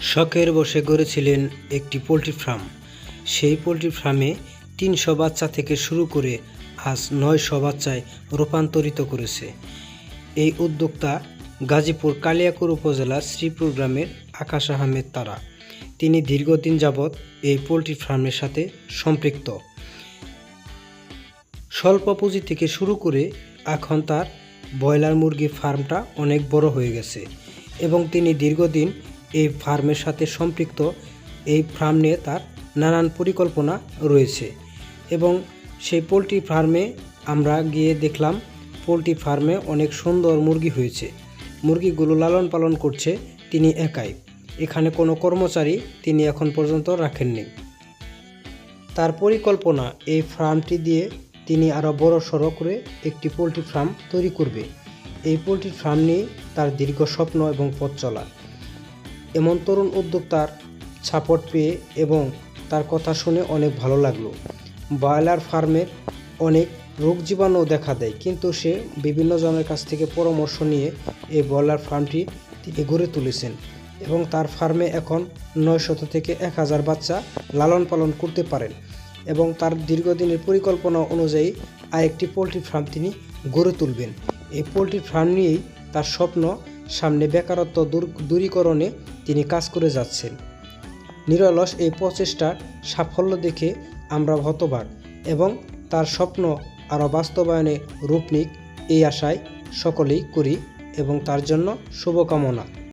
শখের বসে গড়েছিলেন একটি পোলট্রি ফার্ম। সেই পোলট্রি ফার্মে তিনশো বাচ্চা থেকে শুরু করে আজ নয়শো বাচ্চায় রূপান্তরিত করেছে। এই উদ্যোক্তা গাজীপুর কালিয়াকুর উপজেলার শ্রীপুর গ্রামের আকাশ আহমেদ তারা। তিনি দীর্ঘদিন যাবৎ এই পোলট্রি ফার্মের সাথে সম্পৃক্ত। স্বল্প পুঁজি থেকে শুরু করে এখন তার ব্রয়লার মুরগির ফার্মটা অনেক বড় হয়ে গেছে এবং তিনি দীর্ঘদিন এই ফার্মের সাথে সম্পৃক্ত এই ফার্ম নিয়ে তার নানান পরিকল্পনা রয়েছে। এবং সেই পোলট্রি ফার্মে আমরা গিয়ে দেখলাম, পোলট্রি ফার্মে অনেক সুন্দর মুরগি হয়েছে। মুরগিগুলো লালন পালন করছে, তিনি একাই। এখানে কোনো কর্মচারী তিনি এখন পর্যন্ত রাখেননি। তার পরিকল্পনা এই ফার্মটি দিয়ে তিনি আরও বড় সড়ো করে একটি পোলট্রি ফার্ম তৈরি করবে। এই পোলট্রি ফার্ম নিয়ে তার দীর্ঘ স্বপ্ন এবং পথ চলা। এমন তরুণ উদ্যোক্তার সাপোর্ট পেয়ে এবং তার কথা শুনে অনেক ভালো লাগল। ব্রয়লার ফার্মের অনেক রোগ জীবাণু দেখা দেয়, কিন্তু সে বিভিন্ন জনের কাছ থেকে পরামর্শ নিয়ে এই ব্রয়লার ফার্মটি তিনি গড়ে তুলেছেন এবং তার ফার্মে এখন নয় শত থেকে এক হাজার বাচ্চা লালন পালন করতে পারেন এবং তার দীর্ঘদিনের পরিকল্পনা অনুযায়ী আরেকটি পোলট্রি ফার্ম তিনি গড়ে তুলবেন। এই পোলট্রি ফার্ম নিয়েই তার স্বপ্ন, সামনে বেকারত্ব দূর দূরীকরণে তিনি কাজ করে যাচ্ছেন। নিরলস এই প্রচেষ্টার সাফল্য দেখে আমরা হতবাক এবং তার স্বপ্ন আরও বাস্তবায়নে রূপ নিক এই আশায় সকলেই করি এবং তার জন্য শুভকামনা।